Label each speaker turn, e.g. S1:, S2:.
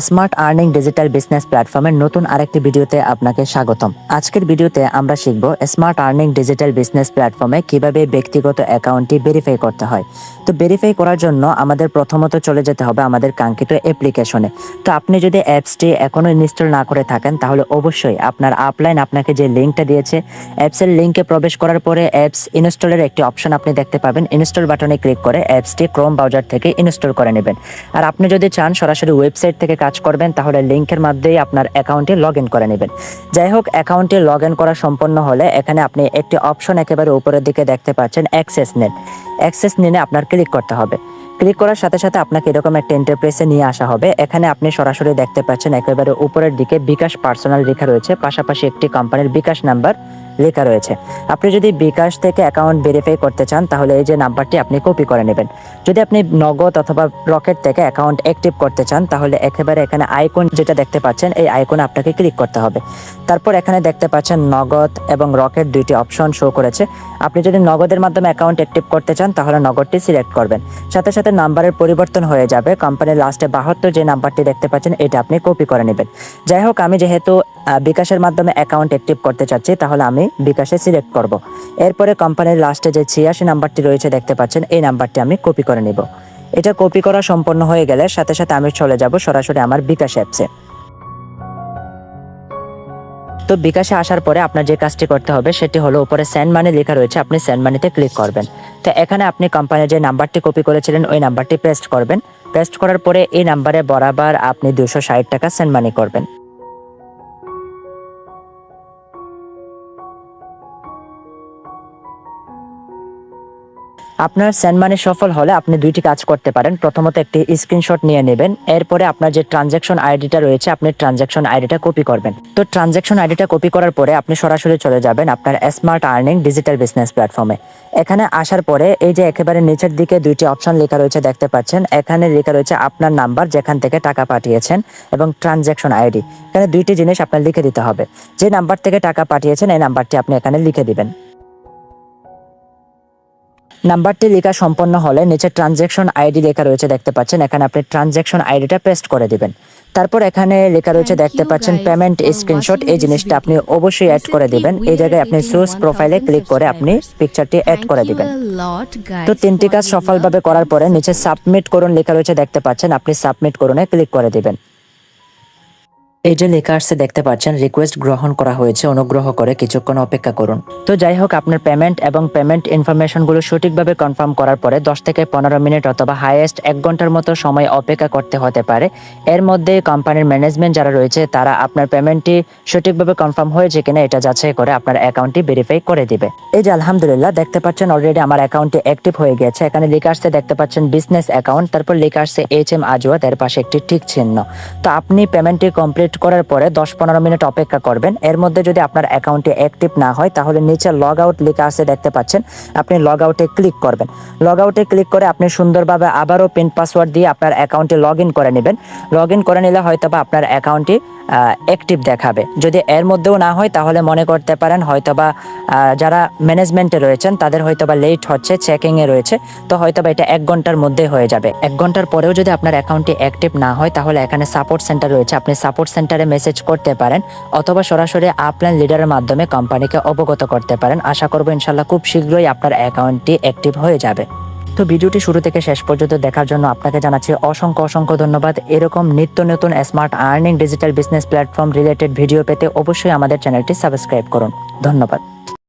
S1: Smart earning digital business প্ল্যাটফর্মের নতুন আরেকটি ভিডিওতে আপনাকে স্বাগতম। আজকের ভিডিওতে আমরা শিখব স্মার্ট আর্নিং ডিজিটাল বিজনেস প্ল্যাটফর্মে কীভাবে ব্যক্তিগত অ্যাকাউন্টটি ভেরিফাই করতে হয়। তো ভেরিফাই করার জন্য আমাদের প্রথমত চলে যেতে হবে আমাদের কাঙ্ক্ষিত অ্যাপ্লিকেশনে। তো আপনি যদি অ্যাপসটি এখনও ইনস্টল না করে থাকেন, তাহলে অবশ্যই আপনার আপলাইন আপনাকে যে লিঙ্কটা দিয়েছে, অ্যাপসের লিঙ্কে প্রবেশ করার পরে অ্যাপস ইনস্টলের একটি অপশন আপনি দেখতে পাবেন। ইনস্টল বাটনে ক্লিক করে অ্যাপসটি ক্রোম ব্রাউজার থেকে ইনস্টল করে নেবেন। আর আপনি যদি চান সরাসরি ওয়েবসাইট থেকে কাজ করবেন, তাহলে লিঙ্কের মাধ্যমেই আপনার অ্যাকাউন্টে লগ ইন করে নেবেন। যাই হোক অ্যাকাউন্টে লগ ইন করা সম্পন্ন হলে এখানে আপনি একটি অপশন একেবারে উপরের দিকে দেখতে পাচ্ছেন অ্যাক্সেস নেন অ্যাক্সেস নিনে আপনার ক্লিক করতে হবে। ক্লিক করার সাথে সাথে আপনাকে এরকম একটা ইন্টারপ্রেসে নিয়ে আসা হবে। এখানে আপনি সরাসরি দেখতে পাচ্ছেন একেবারে উপরের দিকে বিকাশ পার্সোনাল লেখা রয়েছে। পাশাপাশি একটি কোম্পানির বিকাশ নাম্বার লেখা রয়েছে। আপনি যদি বিকাশ থেকে অ্যাকাউন্ট ভেরিফাই করতে চান, তাহলে এই যে নাম্বারটি আপনি কপি করে নেবেন। যদি আপনি নগদ অথবা রকেট থেকে অ্যাকাউন্ট অ্যাক্টিভ করতে চান, তাহলে একেবারে এখানে আইকন যেটা দেখতে পাচ্ছেন, এই আইকনে আপনাকে ক্লিক করতে হবে। তারপর এখানে দেখতে পাচ্ছেন নগদ এবং রকেট দুইটি অপশন শো করেছে। আপনি যদি নগদের মাধ্যমে অ্যাকাউন্ট অ্যাক্টিভ করতে চান, তাহলে নগদটি সিলেক্ট করবেন। সাথে সাথে নাম্বারের পরিবর্তন হয়ে যাবে। কোম্পানির লাস্টে বাহাত্তর যে নাম্বারটি দেখতে পাচ্ছেন, এটা আপনি কপি করে নেবেন। যাই হোক, আমি যেহেতু বিকাশের মাধ্যমে অ্যাকাউন্ট অ্যাক্টিভ করতে চাচ্ছি, তাহলে আমি বিকাশে সিলেক্ট করব। এরপরে কোম্পানির লাস্টে যে ছিয়াশি নাম্বারটি রয়েছে, দেখতে পাচ্ছেন, এই নাম্বারটি আমি কপি করে নিব। এটা কপি করা সম্পন্ন হয়ে গেলে সাথে সাথে আমি চলে যাব সরাসরি আমার বিকাশ অ্যাপসে তো বিকাশে আসার পরে আপনার যে কাজটি করতে হবে, সেটি হলো উপরে সেন্ড মানি লেখা রয়েছে, আপনি সেন্ড মানিতে ক্লিক করবেন। তো এখানে আপনি কোম্পানির যে নাম্বারটি কপি করেছিলেন, ওই নাম্বারটি পেস্ট করবেন। পেস্ট করার পরে এই নাম্বারে বরাবর আপনি দুশো ষাট টাকা সেন্ড মানি করবেন। আপনার সেন্ড মানি সফল হলে আপনি দুইটি কাজ করতে পারেন। প্রথমত একটি স্ক্রিনশট নিয়ে নেবেন। এরপরে আপনার যে ট্রানজ্যাকশন আইডিটা রয়েছে, আপনি ট্রানজ্যাকশন আইডিটা কপি করবেন। তো ট্রানজ্যাকশন আইডিটা কপি করার পরে আপনি সরাসরি চলে যাবেন আপনার স্মার্ট আর্নিং ডিজিটাল বিজনেস প্ল্যাটফর্মে। এখানে আসার পরে এই যে একেবারে নিচের দিকে দুইটি অপশন লেখা রয়েছে দেখতে পাচ্ছেন। এখানে লেখা রয়েছে আপনার নাম্বার, যেখান থেকে টাকা পাঠিয়েছেন এবং ট্রানজ্যাকশন আইডি। এখানে দুইটি জিনিস আপনার লিখে দিতে হবে। যে নাম্বার থেকে টাকা পাঠিয়েছেন, এই নাম্বারটি আপনি এখানে লিখে দিবেন। নাম্বারটি লেখা সম্পন্ন হলে নিচে ট্রানজ্যাকশন আইডি লেখা রয়েছে দেখতে পাচ্ছেন। এখানে আপনি ট্রানজ্যাকশন আইডিটা পেস্ট করে দিবেন। তারপর এখানে লেখা রয়েছে দেখতে পাচ্ছেন পেমেন্ট স্ক্রিনশট এই জিনিসটা আপনি অবশ্যই অ্যাড করে দিবেন। এই জায়গায় আপনি সোর্স প্রোফাইলে ক্লিক করে আপনি. পিকচারটি অ্যাড করে দিবেন। তো তিনটি কাজ সফলভাবে করার পরে নিচে সাবমিট করুন লেখা রয়েছে দেখতে পাচ্ছেন। আপনি সাবমিট করুনে ক্লিক করে দিবেন। এই যে দেখতে পাচ্ছেন রিকোয়েস্ট গ্রহণ করা হয়েছে, অনুগ্রহ করে কিছুক্ষণ অপেক্ষা করুন। তো যাই হোক, আপনার পেমেন্ট এবং পেমেন্ট ইনফরমেশনগুলো সঠিকভাবে কনফার্ম করার পরে দশ থেকে পনেরো মিনিট অথবা হাইয়েস্ট এক ঘণ্টার মতো সময় অপেক্ষা করতে হতে পারে। এর মধ্যে কোম্পানির ম্যানেজমেন্ট যারা রয়েছে, তারা আপনার পেমেন্টটি সঠিকভাবে কনফার্ম হয়েছে কিনা এটা যাচাই করে আপনার অ্যাকাউন্টটি ভেরিফাই করে দিবে। এই যে আলহামদুলিল্লাহ, দেখতে পাচ্ছেন অলরেডি আমার অ্যাকাউন্টটি অ্যাক্টিভ হয়ে গেছে। এখানে লেখা দেখতে পাচ্ছেন বিজনেস অ্যাকাউন্ট তারপর লেখা আসছে এইচ এম আজওয়াত এর পাশে একটি ঠিক চিহ্ন। তো আপনি পেমেন্টটি কমপ্লিট করার পরে দশ পনেরো মিনিট অপেক্ষা করবেন। এর মধ্যে যদি আপনার অ্যাকাউন্টটি অ্যাক্টিভ না হয়, তাহলে নিচে লগ আউট লেখা আছে দেখতে পাচ্ছেন। আপনি লগ আউটে ক্লিক করবেন। লগ আউটে ক্লিক করে আপনি সুন্দরভাবে আবারও পিন পাসওয়ার্ড দিয়ে আপনার অ্যাকাউন্টে লগ ইন করে নেবেন। লগ ইন করে নিলে হয়তো বা আপনার অ্যাকাউন্টটি অ্যাক্টিভ দেখাবে। যদি এর মধ্যেও না হয়, তাহলে মনে করতে পারেন হয়তোবা যারা ম্যানেজমেন্টে রয়েছেন, তাদের হয়তোবা লেট হচ্ছে চেকিংয়ে রয়েছে। তো হয়তোবা এটা এক ঘণ্টার মধ্যে হয়ে যাবে। এক ঘণ্টার পরেও যদি আপনার অ্যাকাউন্টটি অ্যাক্টিভ না হয়, তাহলে এখানে সাপোর্ট সেন্টার রয়েছে। আপনি সাপোর্ট সেন্টারে মেসেজ করতে পারেন, অথবা সরাসরি আপলাইন লিডারের মাধ্যমে কোম্পানিকে অবগত করতে পারেন। আশা করব ইনশাল্লাহ খুব শীঘ্রই আপনার অ্যাকাউন্টটি অ্যাক্টিভ হয়ে যাবে। তো ভিডিওটি শুরু থেকে শেষ পর্যন্ত দেখার জন্য আপনাকে জানাচ্ছি অসংখ্য অসংখ্য ধন্যবাদ। এরকম নিত্য নতুন smart earning digital business platform related video পেতে অবশ্যই আমাদের চ্যানেলটি সাবস্ক্রাইব করুন। ধন্যবাদ।